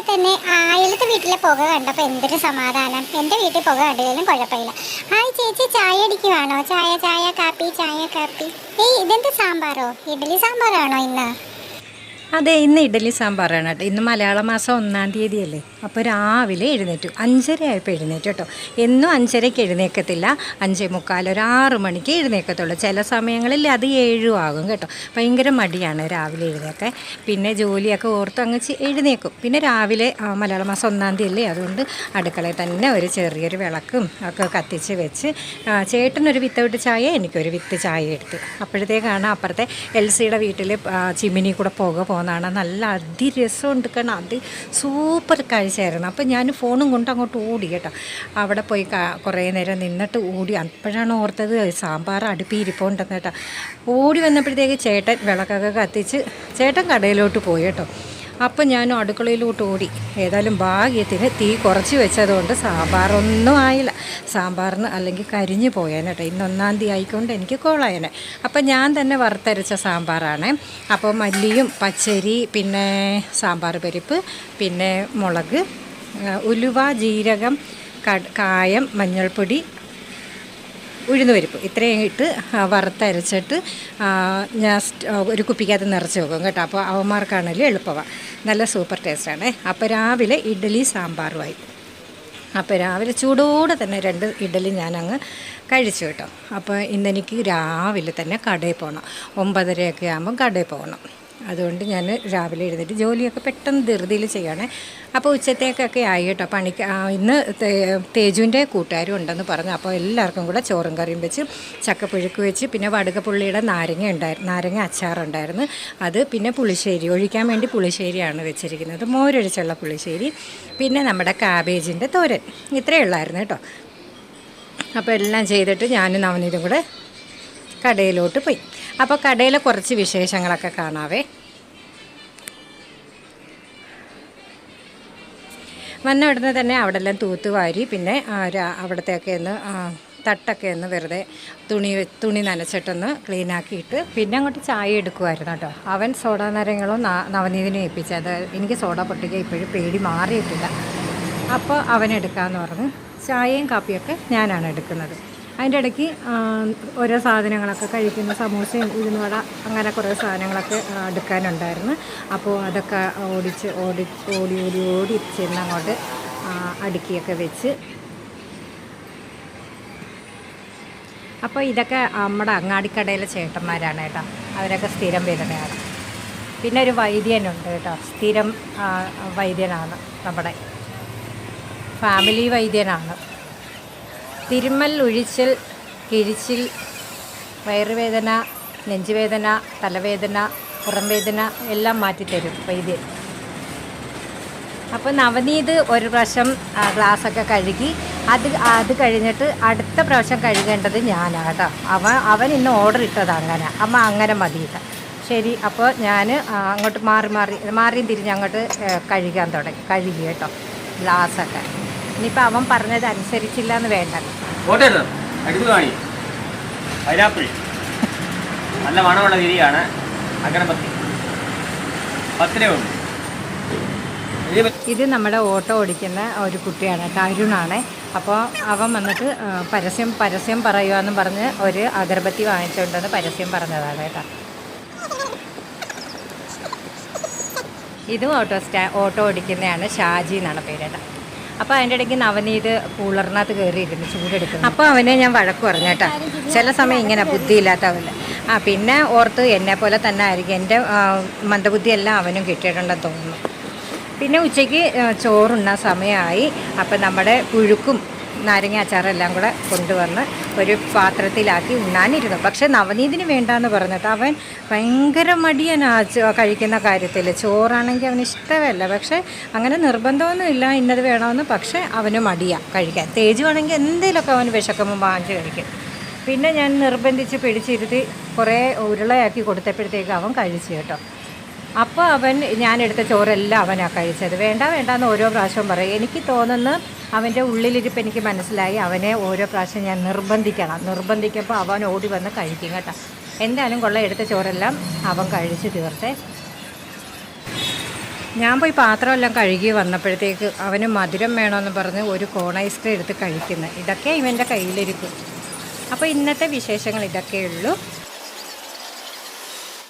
രാവിലെ തന്നെ അയലത്തെ വീട്ടിലെ പുക കണ്ടപ്പോൾ എന്തൊരു സമാധാനം. എന്റെ വീട്ടിൽ പുക കണ്ടില്ലെങ്കിലും കുഴപ്പമില്ല. ഹായ് ചേച്ചി ചായ അടിക്കുവാണോ? ചായ ചായ കാപ്പി ചായ കാപ്പി. ഏയ് ഇതെന്ത് സാമ്പാറോ? ഇഡ്ഡലി സാമ്പാറാണോ ഇന്ന്? അതെ ഇന്ന് ഇഡലി സാമ്പാറാണ് കേട്ടോ. ഇന്ന് മലയാള മാസം ഒന്നാം തീയതി അല്ലേ അപ്പോൾ രാവിലെ എഴുന്നേറ്റു. അഞ്ചര ആയപ്പോൾ എഴുന്നേറ്റു കേട്ടോ. എന്നും അഞ്ചരയ്ക്ക് എഴുന്നേക്കത്തില്ല. അഞ്ചേ മുക്കാൽ ഒരു ആറ് മണിക്ക് എഴുന്നേക്കത്തുള്ളൂ. ചില സമയങ്ങളിൽ അത് ഏഴും ആകും കേട്ടോ. ഭയങ്കര മടിയാണ് രാവിലെ എഴുന്നേക്കെ പിന്നെ ജോലിയൊക്കെ ഓർത്ത് അങ്ങ് എഴുന്നേക്കും. പിന്നെ രാവിലെ മലയാള മാസം ഒന്നാം തീയതി അല്ലേ അതുകൊണ്ട് അടുക്കളയിൽ തന്നെ ഒരു ചെറിയൊരു വിളക്കും ഒക്കെ കത്തിച്ച് വെച്ച് ചേട്ടനൊരു വിത്തൗട്ട് ചായ എനിക്കൊരു വിത്ത് ചായ എടുത്ത്. അപ്പോഴത്തേക്കാണ് അപ്പുറത്തെ എൽസിയുടെ വീട്ടിൽ ചിമ്മിനി കൂടെ പുക പോകുന്നതാണ് നല്ല അതിരസമുണ്ട് കാരണം അത് സൂപ്പർ കാഴ്ചയായിരുന്നു. അപ്പോൾ ഞാൻ ഫോണും കൊണ്ട് അങ്ങോട്ട് ഓടി കേട്ടോ. അവിടെ പോയി കുറേ നേരം നിന്നിട്ട് ഓടി. അപ്പോഴാണ് ഓർത്തത് സാമ്പാർ അടുപ്പി ഇരിപ്പുണ്ടെന്ന് കേട്ടോ. ഓടി വന്നപ്പോഴത്തേക്ക് ചേട്ടൻ വിളക്കൊക്കെ കത്തിച്ച് ചേട്ടൻ കടയിലോട്ട് പോയി കേട്ടോ. അപ്പം ഞാൻ അടുക്കളയിലോട്ട് ഓടി. ഏതായാലും ഭാഗ്യത്തിന് തീ കുറച്ച് വെച്ചതുകൊണ്ട് സാമ്പാറൊന്നും ആയില്ല. സാമ്പാറിന് അല്ലെങ്കിൽ കരിഞ്ഞു പോയേനെ കേട്ടോ ഇന്ന് ഒന്നാം തീയതി ആയിക്കൊണ്ട് എനിക്ക് കോളായനെ. അപ്പം ഞാൻ തന്നെ വറുത്തരച്ച സാമ്പാറാണ്. അപ്പോൾ മല്ലിയും പച്ചരി പിന്നെ സാമ്പാർ പരിപ്പ് പിന്നെ മുളക് ഉലുവ ജീരകം കായം മഞ്ഞൾപ്പൊടി ഉഴുന്നുപരിപ്പ്. ഇത്രയും ഇട്ട് വറുത്തരച്ചിട്ട് ഞാൻ ഒരു കുപ്പിക്കകത്ത് നിറച്ച് വെക്കും കേട്ടോ. അപ്പോൾ അവന്മാർക്കാണെങ്കിലും എളുപ്പമാണ് നല്ല സൂപ്പർ ടേസ്റ്റാണ്. അപ്പോൾ രാവിലെ ഇഡ്ഡലി സാമ്പാറുമായി അപ്പോൾ രാവിലെ ചൂടോടെ തന്നെ രണ്ട് ഇഡ്ഡലി ഞാനങ്ങ് കഴിച്ചു കേട്ടോ. അപ്പോൾ ഇന്നെനിക്ക് രാവിലെ തന്നെ കടയിൽ പോകണം. ഒമ്പതരയൊക്കെ ആകുമ്പം കടയിൽ പോകണം. അതുകൊണ്ട് ഞാൻ രാവിലെ എഴുന്നേറ്റ് ജോലിയൊക്കെ പെട്ടെന്ന് ധൃതിയിൽ ചെയ്യണേ അപ്പോൾ ഉച്ചത്തേക്കൊക്കെ ആയി കേട്ടോ. പണിക്ക് ഇന്ന് തേജുവിന്റെ കൂട്ടുകാരും ഉണ്ടെന്ന് പറഞ്ഞു. അപ്പോൾ എല്ലാവർക്കും കൂടെ ചോറും കറിയും വെച്ച് ചക്കപ്പുഴുക്ക് വെച്ച് പിന്നെ വടുകപ്പുള്ളിയുടെ നാരങ്ങ ഉണ്ടായിരുന്നു നാരങ്ങ അച്ചാറുണ്ടായിരുന്നു. അത് പിന്നെ പുളിശ്ശേരി ഒഴിക്കാൻ വേണ്ടി പുളിശ്ശേരിയാണ് വെച്ചിരിക്കുന്നത്. മോരൊഴിച്ചുള്ള പുളിശ്ശേരി പിന്നെ നമ്മുടെ കാബേജിന്റെ തോരൻ. ഇത്രയേ ഉള്ളായിരുന്നു കേട്ടോ. അപ്പോൾ എല്ലാം ചെയ്തിട്ട് ഞാനും നവനീതും കൂടെ കടയിലോട്ട് പോയി. അപ്പോൾ കടയിലെ കുറച്ച് വിശേഷങ്ങളൊക്കെ കാണാവേ. വന്ന ഉടനെ തന്നെ അവിടെ എല്ലാം തൂത്തുവാരി പിന്നെ അവിടത്തെയൊക്കെ ഒന്ന് തട്ടൊക്കെ ഒന്ന് വെറുതെ തുണി തുണി നനച്ചിട്ടൊന്ന് ക്ലീനാക്കിയിട്ട് പിന്നെ അങ്ങോട്ട് ചായ എടുക്കുമായിരുന്നു കേട്ടോ. അവൻ സോഡ നരങ്ങളും നവനീതിനെ ഏൽപ്പിച്ചത് എനിക്ക് സോഡ പൊട്ടിക്ക ഇപ്പോഴും പേടി മാറിയിട്ടില്ല. അപ്പോൾ അവൻ എടുക്കാമെന്ന് പറഞ്ഞു. ചായയും കാപ്പിയൊക്കെ ഞാനാണ് എടുക്കുന്നത്. അതിന്റെ ഇടയ്ക്ക് ഓരോ സാധനങ്ങളൊക്കെ കഴിക്കുന്ന സമൂസയും ഉഴുന്നുവട അങ്ങനെ കുറേ സാധനങ്ങളൊക്കെ എടുക്കാനുണ്ടായിരുന്നു. അപ്പോൾ അതൊക്കെ ഓടിച്ച് ഓടി ഓടി ഓടി ഓടി ചെന്ന് അങ്ങോട്ട് അടുക്കിയൊക്കെ വെച്ച്. അപ്പോൾ ഇതൊക്കെ നമ്മുടെ അങ്ങാടിക്കടയിലെ ചേട്ടന്മാരാണ് കേട്ടോ. അവരൊക്കെ സ്ഥിരം വരുന്നതാണ്. പിന്നെ ഒരു വൈദ്യനുണ്ട് കേട്ടോ. സ്ഥിരം വൈദ്യനാണ് നമ്മുടെ. ഫാമിലി വൈദ്യനാണ്. തിരുമ്മൽ ഒഴിച്ചൽ കിഴിച്ചിൽ വയറുവേദന നെഞ്ചുവേദന തലവേദന പുറംവേദന എല്ലാം മാറ്റിത്തരും വൈദ്യൻ. അപ്പോൾ നവനീത് ഒരു പ്രാവശ്യം ഗ്ലാസ്സൊക്കെ കഴുകി അത് അത് കഴിഞ്ഞിട്ട് അടുത്ത പ്രാവശ്യം കഴുകേണ്ടത് ഞാനാണ് കേട്ടോ. അവൻ അവൻ ഇന്ന് ഓർഡർ ഇട്ടത് അങ്ങനെ. അമ്മ അങ്ങനെ മതി ശരി അപ്പോൾ ഞാൻ അങ്ങോട്ട് മാറി മാറി മാറിയും തിരിഞ്ഞ് അങ്ങോട്ട് കഴുകാൻ തുടങ്ങി. കഴുകി കേട്ടോ. ഗ്ലാസ്സൊക്കെ. ഇനിയിപ്പോൾ അവൻ പറഞ്ഞത് അനുസരിച്ചില്ല എന്ന് വേണ്ട പൈനാപ്പിൾ. നല്ല മണമുള്ള തിരിയാണ് ഉള്ളൂ. ഇത് നമ്മുടെ ഓട്ടോ ഓടിക്കുന്ന ഒരു കുട്ടിയാണ് കേട്ടോ അപ്പോൾ അവൻ വന്നിട്ട് പരസ്യം പരസ്യം പറയുവാന്നും പറഞ്ഞ് ഒരു അഗർബത്തി വാങ്ങിച്ചുകൊണ്ടെന്ന് പരസ്യം പറഞ്ഞതാണ് കേട്ടോ. ഇതും ഓട്ടോ സ്റ്റാ ഓട്ടോ ഓടിക്കുന്നതാണ് ഷാജി എന്നാണ് പേര് കേട്ടോ. അപ്പോൾ അതിന്റെ ഇടയ്ക്ക് നവനീത് കൂളറിനകത്ത് കയറിയിരുന്നു ചൂടെടുക്കുന്നു. അപ്പോൾ അവനെ ഞാൻ വഴക്ക് പറഞ്ഞു ചില സമയം ഇങ്ങനെ ബുദ്ധിയില്ലാത്തവല്ല ആ പിന്നെ ഓർത്ത് എന്നെ പോലെ തന്നെ ആയിരിക്കും. എന്റെ മന്ദബുദ്ധിയെല്ലാം അവനും കിട്ടിയിട്ടുണ്ടെന്ന് തോന്നുന്നു. പിന്നെ ഉച്ചയ്ക്ക് ചോറുണ്ണാൻ സമയമായി. അപ്പം നമ്മുടെ പുഴുക്കും നാരങ്ങ അച്ചാറെല്ലാം കൂടെ കൊണ്ടുവന്ന് ഒരു പാത്രത്തിലാക്കി ഉണ്ണാനിരുന്നു. പക്ഷെ നവനീതിന് വേണ്ടാന്ന് പറഞ്ഞിട്ട് അവൻ ഭയങ്കര മടിയനാ കഴിക്കുന്ന കാര്യത്തിൽ ചോറാണെങ്കിൽ അവന് ഇഷ്ടമല്ല. പക്ഷെ അങ്ങനെ നിർബന്ധമൊന്നുമില്ല ഇന്നത് വേണമെന്ന് പക്ഷെ അവന് മടിയാണ് കഴിക്കാൻ. തേജുവാണെങ്കിൽ എന്തെങ്കിലുമൊക്കെ അവന് വിശക്കുമ്പോൾ വാങ്ങിച്ച് കഴിക്കും. പിന്നെ ഞാൻ നിർബന്ധിച്ച് പിടിച്ചിരുത്തി കുറേ ഉരുളയാക്കി കൊടുത്തപ്പോഴത്തേക്ക് അവൻ കഴിച്ചു കേട്ടോ. അപ്പോൾ അവൻ ഞാനെടുത്ത ചോറെല്ലാം അവനാ കഴിച്ചത്. വേണ്ട വേണ്ട എന്ന് ഓരോ പ്രാവശ്യവും പറയും. എനിക്ക് തോന്നുന്നു അവന്റെ ഉള്ളിലിരിപ്പ് എനിക്ക് മനസ്സിലായി. അവനെ ഓരോ പ്രാവശ്യം ഞാൻ നിർബന്ധിക്കണം. നിർബന്ധിക്കുമ്പോൾ അവൻ ഓടി വന്ന് കഴിക്കും കേട്ടോ. എന്തായാലും കൊള്ള എടുത്ത ചോറെല്ലാം അവൻ കഴിച്ച് തീർത്തേ. ഞാൻ പോയി പാത്രമെല്ലാം കഴുകി വന്നപ്പോഴത്തേക്ക് അവന് മധുരം വേണമെന്ന് പറഞ്ഞ് ഒരു കോൺ ഐസ്ക്രീം എടുത്ത് കഴിക്കുന്നത് ഇതൊക്കെ ഇവന്റെ കയ്യിലിരിക്കും അപ്പോൾ ഇന്നത്തെ വിശേഷങ്ങൾ ഇതൊക്കെയുള്ളൂ.